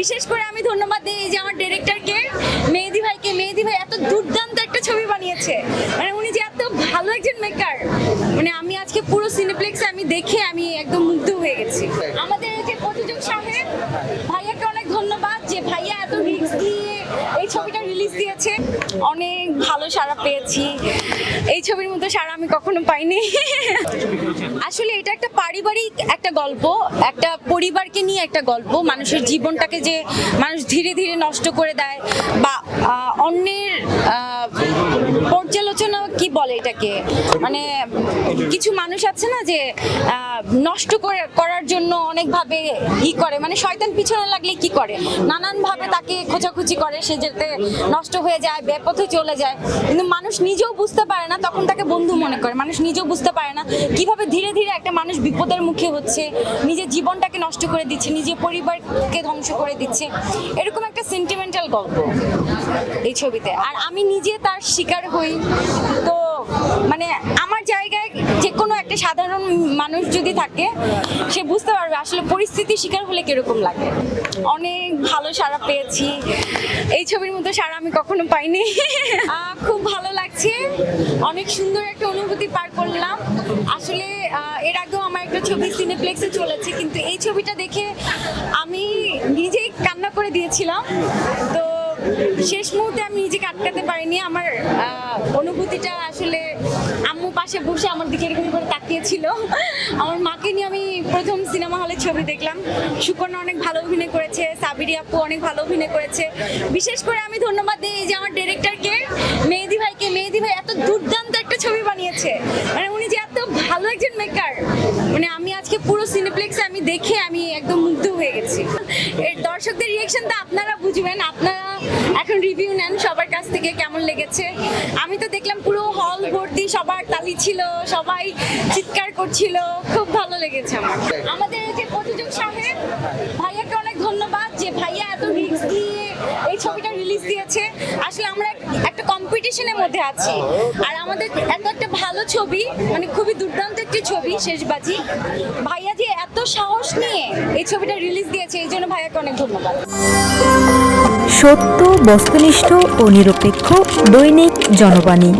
বিশেষ করে আমি ধন্যবাদ দিই যে আমার ডিরেক্টরকে মেহেদি ভাইকে মেহেদি ভাই এত দুর্দান্ত একটা ছবি বানিয়েছে। মানে উনি যে এত ভালো একজন মেকার মানে আমি আজকে পুরো সিনেপ্লেক্সে আমি দেখে আমি একদম মুগ্ধ হয়ে গেছি। আমাদের এই যে প্রযোজক সাহেব ভাইয়াকে অনেক ধন্যবাদ যে ভাইয়া এত রিস্ক নিয়ে এই ছবিটা রিলিজ দিয়েছে। অনেক ভালো সারা পেয়েছি। এই ছবির মতো সারা আমি কখনো পাইনি। আসলে এটা একটা পারিবারিক একটা গল্প একটা পরিবারকে নিয়ে একটা গল্প। মানুষের জীবনটাকে যে মানুষ ধীরে ধীরে নষ্ট করে দেয় বা অন্যের আহ, পর্যালোচনা কি বলে এটাকে? মানে কিছু মানুষ আছে না যে নষ্ট করে, করার জন্য অনেকভাবে ই করে। মানে শয়তান পিছনে লাগলে কি করে? নানানভাবে তাকে খোঁচাখুচি করে, সে যাতে নষ্ট হয়ে যায়, বেপথে চলে যায়। কিন্তু মানুষ নিজেও বুঝতে পারে না, তখন তাকে বন্ধু মনে করে। মানুষ নিজেও বুঝতে পারে না কীভাবে ধীরে ধীরে একটা মানুষ বিপদের মুখে হচ্ছে, নিজের জীবনটাকে নষ্ট করে দিচ্ছে, নিজের পরিবারকে ধ্বংস করে দিচ্ছে। এরকম একটা সেন্টিমেন্টাল গল্প এই ছবিতে। আর আমি নিজে তার শিকার হই। মানে আমার জায়গায় যে কোনো একটা সাধারণ মানুষ যদি থাকে, সে বুঝতে পারবে আসলে পরিস্থিতির শিকার হলে কীরকম লাগে। অনেক ভালো সাড়া পেয়েছি। এই ছবির মতো সাড়া আমি কখনো পাইনি। খুব ভালো লাগছে। অনেক সুন্দর একটা অনুভূতি পার করলাম। আসলে এর আগেও আমার একটা ছবি সিনেপ্লেক্সে চলেছে, কিন্তু এই ছবিটা দেখে আমি নিজেই কান্না করে দিয়েছিলাম। তো শেষ মুহূর্তে আমি নিজেকে আটকাতে পারিনি। আমার অনুভূতিটা আসলে আম্মু পাশে বসে আমার দিকে এরকম করে তাকিয়েছিল। আমার মাকে নিয়ে আমি প্রথম সিনেমা হলে ছবি দেখলাম। সুকন্যা অনেক ভালো অভিনয় করেছে, সাবিরি আপু অনেক ভালো অভিনয় করেছে। বিশেষ করে আমি ধন্যবাদ দিই যে আমার ডিরেক্টরকে মেহেদি ভাইকে। মেহেদি ভাই এত দুর্দান্ত একটা ছবি বানিয়েছে। মানে উনি যে এত ভালো একজন মেকার মানে আমি আজকে পুরো সিনেপ্লেক্সে আমি দেখে আমি একদম মুগ্ধ হয়ে গেছি এর দর্শকদের রিয়েকশনটা আপনারা বুঝবেন আপনারা এখন রিভিউ নেন সবার কাছ থেকে কেমন লেগেছে? আমি তো দেখলাম পুরো হল ভর্তি, সবার তালি ছিল, সবাই চিৎকার করছিল, খুব ভালো লেগেছে আমার। আমাদের যে প্রযোজক সাহেব ভাইয়াকে দিয়েছে। আসলে আমরা একটা কম্পিটিশনের মধ্যে আছি। আর আমাদের এত একটা ভালো ছবি মানে খুবই দুর্দান্ত একটি ছবি, শেষবাজি। ভাইয়া যে এত সাহস নিয়ে এই ছবিটা রিলিজ দিয়েছে, এই জন্য ভাইয়াকে অনেক ধন্যবাদ। সত্য, বস্তুনিষ্ঠ ও নিরপেক্ষ দৈনিক জনবাণী।